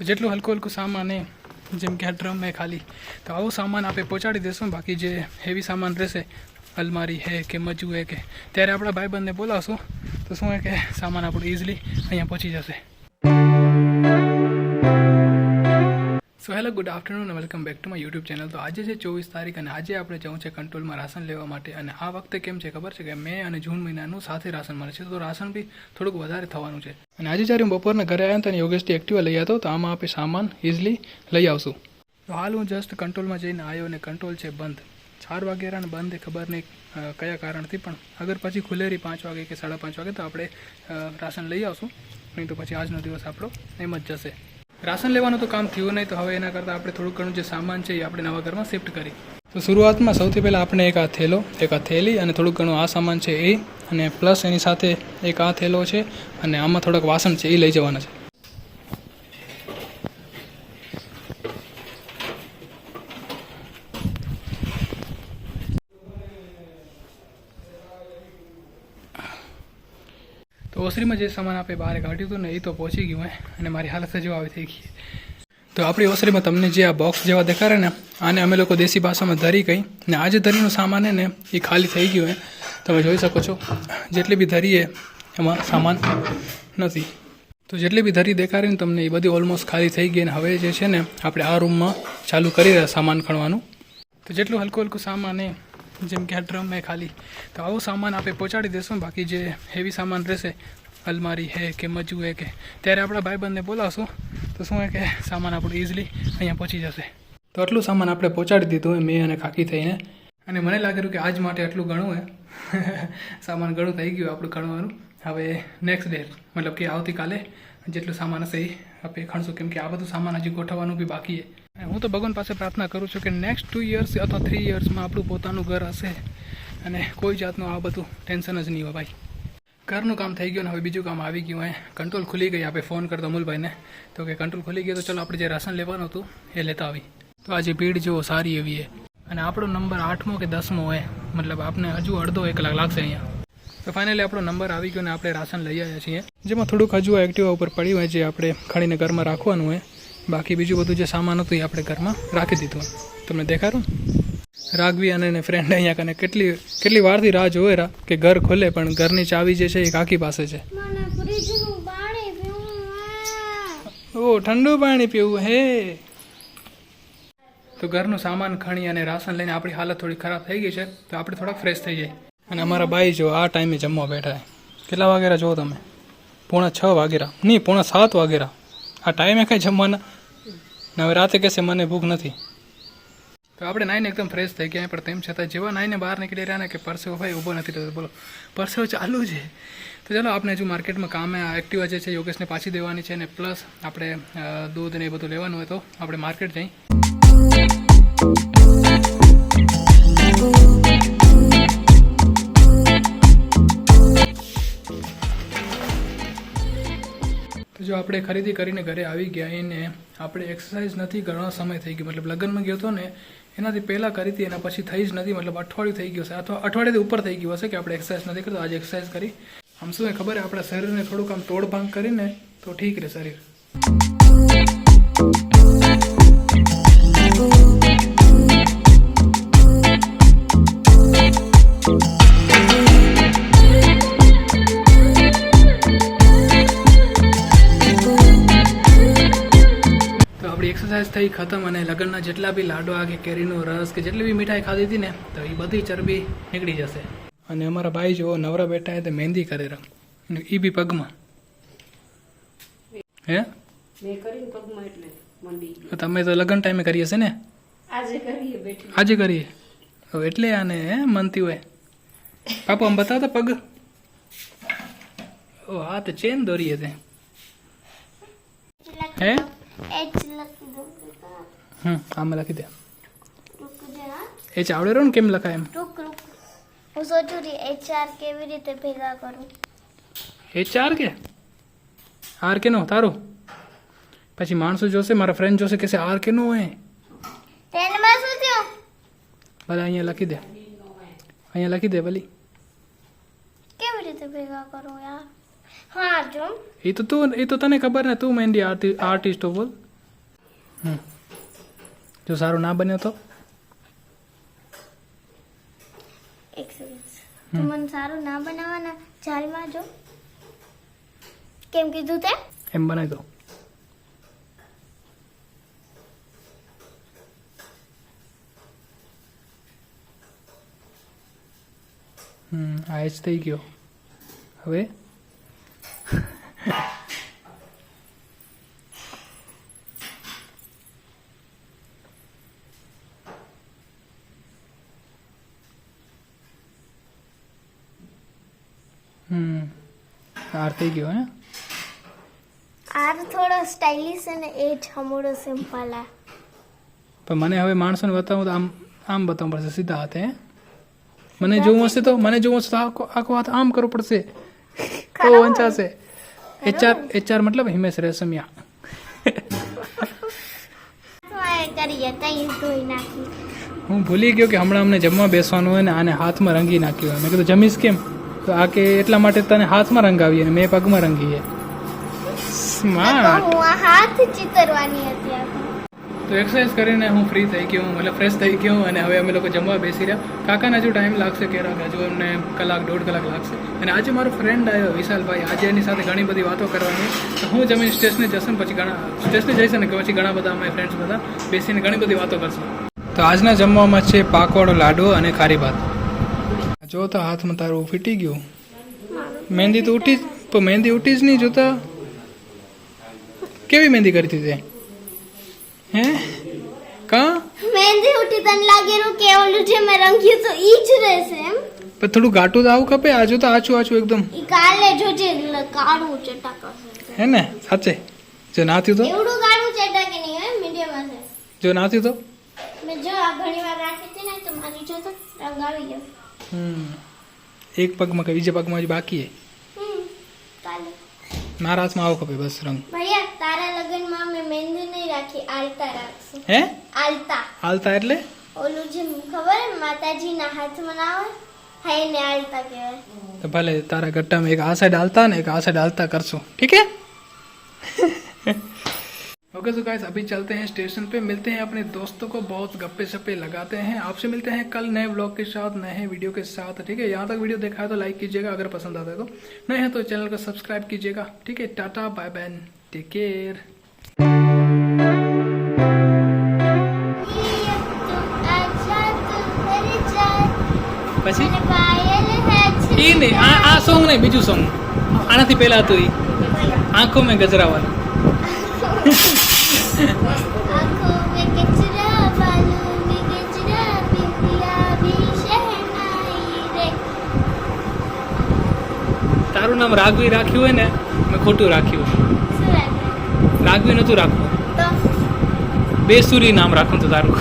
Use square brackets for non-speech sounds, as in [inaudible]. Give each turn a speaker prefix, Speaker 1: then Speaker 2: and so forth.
Speaker 1: તો જેટલું હલકું હલકું સામાન એ, જેમ કે આ ડ્રમ એ ખાલી, તો આવો સામાન આપણે પહોંચાડી દેશું. બાકી જે હેવી સામાન રહેશે, અલમારી હે કે મજુ હે કે, ત્યારે આપણા ભાઈબંધને બોલાવશું. તો શું હે કે સામાન આપણું ઇઝીલી અહીંયા પહોંચી જશે. So hello good afternoon welcome back to my YouTube channel તો આજે છે ચોવીસ તારીખ અને આજે આપણે જવું છે કંટ્રોલમાં રાશન લેવા માટે. અને આ વખતે કેમ છે ખબર છે કે મે અને જૂન મહિનાનું સાથે રાશન મળે છે. તો રાશન બી થોડુંક વધારે થવાનું છે. અને આજે જ્યારે હું બપોરના ઘરે આવ્યા હતા અને યોગેશથી એક્ટિવા લઈ આવતો તો આમાં આપણે સામાન ઇઝીલી લઈ આવશું. તો હાલ હું જસ્ટ કંટ્રોલમાં જઈને આવ્યો અને કંટ્રોલ છે બંધ. ચાર વાગ્યાના બંધ ખબર નહીં કયા કારણથી, પણ અગર પછી ખુલેરી પાંચ વાગે કે સાડા પાંચ વાગે તો આપણે રાશન લઈ આવશું. નહીં તો પછી આજનો દિવસ આપણો એમ જ જશે. રાશન લેવાનું તો કામ થયું નહીં, તો હવે એના કરતાં આપણે થોડું ઘણું જે સામાન છે એ આપણે નવા ઘરમાં શિફ્ટ કરી. તો શરૂઆતમાં સૌથી પહેલાં આપણે એક આ થેલો, એક આ થેલી અને થોડુંક ઘણું આ સામાન છે એ, અને પ્લસ એની સાથે એક આ થેલો છે અને આમાં થોડાક વાસણ છે એ લઈ જવાના છે. તો ઓસરીમાં જે સામાન આપણે બહાર કાઢ્યું હતું ને એ તો પહોંચી ગયું હોય અને મારી હાલત જ આવી થઈ ગઈ તો આપણી ઓસરીમાં તમને જે આ બોક્સ જેવા દેખાડે ને, આને અમે લોકો દેશી ભાષામાં ધરી કહી ને આ જે ધરીનું સામાન હે ને, એ ખાલી થઈ ગયું હે. તમે જોઈ શકો છો, જેટલી બી ધરી હે, એમાં સામાન નથી. તો જેટલી બી ધરી દેખાડી ને, તમને એ બધી ઓલમોસ્ટ ખાલી થઈ ગઈ અને હવે જે છે ને, આપણે આ રૂમમાં ચાલુ કરી રહ્યા સામાન ખણવાનું. તો જેટલું હલકું હલકું સામાન એ જેમ કે આ ડ્રમ એ ખાલી તો આવો સામાન આપણે પહોંચાડી દેશો, બાકી જે હેવી સામાન રહેશે, અલમારી હે કે મજુ હે કે, ત્યારે આપણા ભાઈબંધને બોલાવશું. તો શું હે કે સામાન આપણું ઇઝીલી અહીંયા પહોંચી જશે. તો આટલું સામાન આપણે પહોંચાડી દીધું હોય મેં અને ખાકી થઈને. અને મને લાગેલું કે આજ માટે આટલું ઘણું હે. [laughs] સામાન ઘણું થઈ ગયું આપણું ઘણવાનું. હવે નેક્સ્ટ ડે મતલબ કે આવતીકાલે જેટલું સામાન હશે એ આપણે ખણશું. કેમ કે આ બધું સામાન હજી ગોઠવવાનું બી બાકી છે હું તો ભગવાન પાસે પ્રાર્થના કરું છું કે નેક્સ્ટ ટુ યર્સ અથવા થ્રી યર્સમાં આપણું પોતાનું ઘર હશે અને કોઈ જાતનું આ બધું ટેન્શન જ નહીં હોય ભાઈ. ઘરનું કામ થઈ ગયું ને હવે બીજું કામ આવી ગયું હે. કંટ્રોલ ખુલી ગઈ આપણે ફોન કરતો અમુલભાઈને. તો કે કંટ્રોલ ખુલી ગયો તો ચલો આપણે જે રાશન લેવાનું હતું એ લેતા આવી. તો આજે ભીડ જેવો સારી એવી છે અને આપણો નંબર આઠમો કે દસમો હોય મતલબ આપણે હજુ અડધો એક કલાક લાગશે અહીંયા. તો ફાઇનલી આપણો નંબર આવી ગયો ને આપણે રાશન લઈ આવ્યા છીએ. જેમાં થોડુંક હજુ એક્ટિવા ઉપર પડ્યું હોય જે આપણે ખણીને ઘરમાં રાખવાનું હોય બાકી બીજું બધું જે સામાન હતું એ આપણે ઘરમાં રાખી દીધું. તમને દેખાડું રાઘવી અને એને ફ્રેન્ડ અહીંયા કને કેટલી કેટલી વારથી રાહ જોવે રા કે ઘર ખોલે પણ ઘરની ચાવી જે છે એ કાકી પાસે છે. ઓ ઠંડુ પાણી પીવું હે. તો ઘરનું સામાન ખણી અને રાશન લઈને આપણી હાલત થોડી ખરાબ થઈ ગઈ છે તો આપણે થોડાક ફ્રેશ થઈ જાય અને અમારા બાઈ જો આ ટાઈમે જમવા બેઠા છે. કેટલા વાગેરા જુઓ તમે? પોણા છ વાગેરા નહીં પોણા સાત વાગેરા આ ટાઈમે કાંઈ જમવાના ને હવે રાતે કહેશે, મને ભૂખ નથી. તો આપણે નાઈને એકદમ ફ્રેશ થઈ ગયા, પણ તેમ છતાં જેવા નાઈને બહાર નીકળી રહ્યા ને કે પરસેવો ભાઈ ઊભો નથી થતો બોલો, પરસેવો ચાલુ છે. તો ચાલો, આપણે હજુ માર્કેટમાં કામે એક્ટિવા જે છે, યોગેશને પાછી દેવાની છે ને પ્લસ આપણે દૂધ ને એ બધું લેવાનું હોય તો આપણે માર્કેટ જઈ. જો આપણે ખરીદી કરીને ઘરે આવી ગયા એને આપણે એક્સરસાઇઝ નથી ઘણો સમય થઈ ગયો. મતલબ લગ્નમાં ગયો હતો ને, એનાથી પહેલાં કરી હતી, એના પછી થઈ જ નથી. મતલબ અઠવાડિયું થઈ ગયું હશે. અથવા અઠવાડિયાથી ઉપર થઈ ગયું હશે કે આપણે એક્સરસાઇઝ નથી કરતો. આજે એક્સરસાઇઝ કરી. આમ શું ખબર છે? આપણા શરીરને થોડુંક આમ તોડભાંગ કરીને તો ઠીક રહે શરીર. થઈ ખતમ અને લગ્નના જેટલા બી લાડવા કે કેરીનો રસ કે જેટલી બી મીઠાઈ ખાધી હતી ને તો એ બધી ચરબી નીકળી જશે. અને અમારા ભાઈ જો નવરા બેઠા હે તે મહેંદી કરે અને એ બી પગમાં. હે? તમે તો લગ્ન ટાઈમે કરી હશે ને?
Speaker 2: આજે કરીએ
Speaker 1: એટલે આને હે મનતી હોય. પાપા આમ બતાવતા પગ? ઓ હા તો ચેન દોરીએ તે હે. હમ, આમાં લખી દે.
Speaker 3: એચ આવડે હા
Speaker 1: રહ્યો ને કેમ લખાય એમ?
Speaker 3: રૂક રૂક હું સોચું રહી એચઆર કેવી રીતે ભેગા કરું
Speaker 1: H R K? R K નો, તારો? પછી માણસો જોશે, મારા ફ્રેન્ડ જોશે કે આર કે નો હોય
Speaker 3: ટેનમાં શું થયું
Speaker 1: ભલે અહીંયા લખી દે. અહીંયા લખી દે ભલી.
Speaker 3: કેવી રીતે ભેગા કરું યાર? હા જો
Speaker 1: એ તો તું એ તો તને ખબર ને તું મહેંદી આર્ટિસ્ટ હો બોલ જો સારું ના બન્યો તો
Speaker 3: એક સેકન્ડ મને સારું ના બનાવવાના જાળમાં જો કેમ કીધું તે
Speaker 1: એમ બનાવી દો હમ આ જ થઈ ગયો હવે થઈ ગયો હે?
Speaker 3: આર થોડો સ્ટાઇલિશ અને એ છમોડો સિમ્પલ આ.
Speaker 1: પણ મને હવે માણસોને બતાવું તો આમ આમ બતાવવું પડશે સીધા હાથે મને જોવું હશે તો મને જોવું હશે તો આખો આખો હાથ આમ કરવો પડશે. તો વંચાશે. એચઆર એચઆર મતલબ હિમેશ રેશમિયા. હું ભૂલી ગયો કે હમણાં અમને જમવા બેસવાનું હોય ને આને હાથમાં રંગી નાખ્યું હોય. મેં કીધું જમીશ કેમ? આ કે એટલા માટે તને હાથમાં રંગાવી અને મેં પગમાં રંગીએ. સ્માર્ટ
Speaker 3: હાથ ચિતરવાની હતી
Speaker 1: તો. એક્સરસાઇઝ કરીને હું ફ્રી થઈ ગયો મતલબ ફ્રેશ થઈ ગયો અને હવે અમે લોકો જમવા બેસી રહ્યા. કાકાને હજુ ટાઈમ લાગશે કે હજુ અમને કલાક દોઢ કલાક લાગશે. અને આજે મારો ફ્રેન્ડ આવ્યો વિશાલભાઈ આજે એની સાથે ઘણી બધી વાતો કરવાની. તો હું જમીન સ્ટેશને જશે ને પછી ઘણા સ્ટેશને જઈશ ને પછી ઘણા બધા અમે ફ્રેન્ડ્સ બધા બેસીને ઘણી બધી વાતો કરશું. તો આજના જમવામાં છે પાકવાળો લાડુ અને ખારી ભાત. જો તો હાથમાં તારું ફીટી ગયું. મહેંદી તો ઉઠી જ પણ મહેંદી ઉઠી જ નહીં જોતા. કેવી મહેંદી કરી હતી તે? હે? કા?
Speaker 3: મહેંદી ઉઠી તને લાગેલું કે ઓલું જે મેં રંગ્યું તો ઈ જ રહેશે એમ.
Speaker 1: પણ થોડું ઘાટું તો આવું ખપે આ જોતા તો આછું આછું એકદમ.
Speaker 3: ઈ કાલે જોજે કાળું ચટાક
Speaker 1: હે ને? સાચે. જો ના થયું તો?
Speaker 3: એવડું કાળું ચટાકે નહીં હે મીડિયમ હશે
Speaker 1: જો ના થયું તો?
Speaker 3: મેં જો આ ઘણી વાર રાખી હતી ને તો મારી જો તો રંગ આવી ગયો.
Speaker 1: એક પગમાં કે બીજા પગમાં હજી બાકી મારા હાથમાં આવો કપે બસ રંગ
Speaker 3: ભૈયા તારા લગનમાં મે મહેંદી નહીં રાખી આલતા રાખશું.
Speaker 1: હે?
Speaker 3: આલતા.
Speaker 1: આલતા એટલે?
Speaker 3: ઓલું જે ખબર માતાજીના હાથમાં ના આવે હા એને આલતા કહેવાય.
Speaker 1: તો ભલે તારા ગટ્ટામાં એક આ સાઈડ આલતા ને એક આ સાઈડ આલતા કરશું. ઠીક હે? ओके तो गाइस अभी चलते हैं स्टेशन पे मिलते हैं अपने दोस्तों को बहुत गप्पे शप्पे लगाते हैं आपसे मिलते हैं कल नए ब्लॉग के साथ नए वीडियो के साथ ठीक है यहाँ तक वीडियो देखा है तो लाइक कीजिएगा अगर पसंद आता है तो नए हैं तो चैनल को सब्सक्राइब कीजिएगा ठीक है tata bye bye take care
Speaker 3: આજા તું ઘર જા
Speaker 1: પછી
Speaker 3: અને પાયલ હે છે
Speaker 1: એ નહીં આ આ સોંગ નહીં બીજું સોંગ આનાથી પહેલા હતું એ આંખો મેં ગજરાવાલા તારું નામ રાઘવી રાખ્યું હોય ને મેં ખોટું રાખ્યું રાઘવી નહોતું રાખવું. બેસુરી નામ રાખું તો તારું.